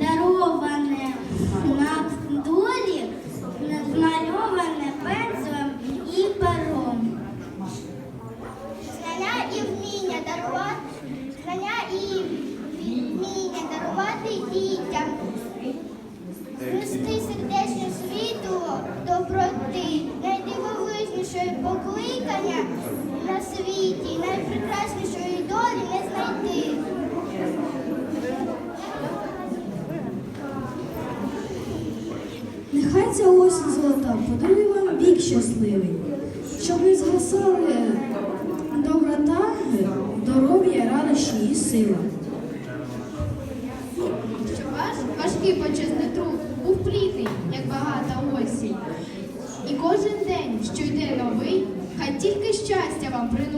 даруй. Нехай ця осінь золота подарує вам вік щасливий, щоб ви згасали доброта, здоров'я, радощі і сила. Щоб ваш важкий почесний труд був плідний, як багата осінь. І кожен день, що йде новий, хай тільки щастя вам приносить.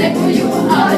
не бою, а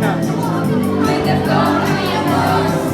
Ми не втомлюємо.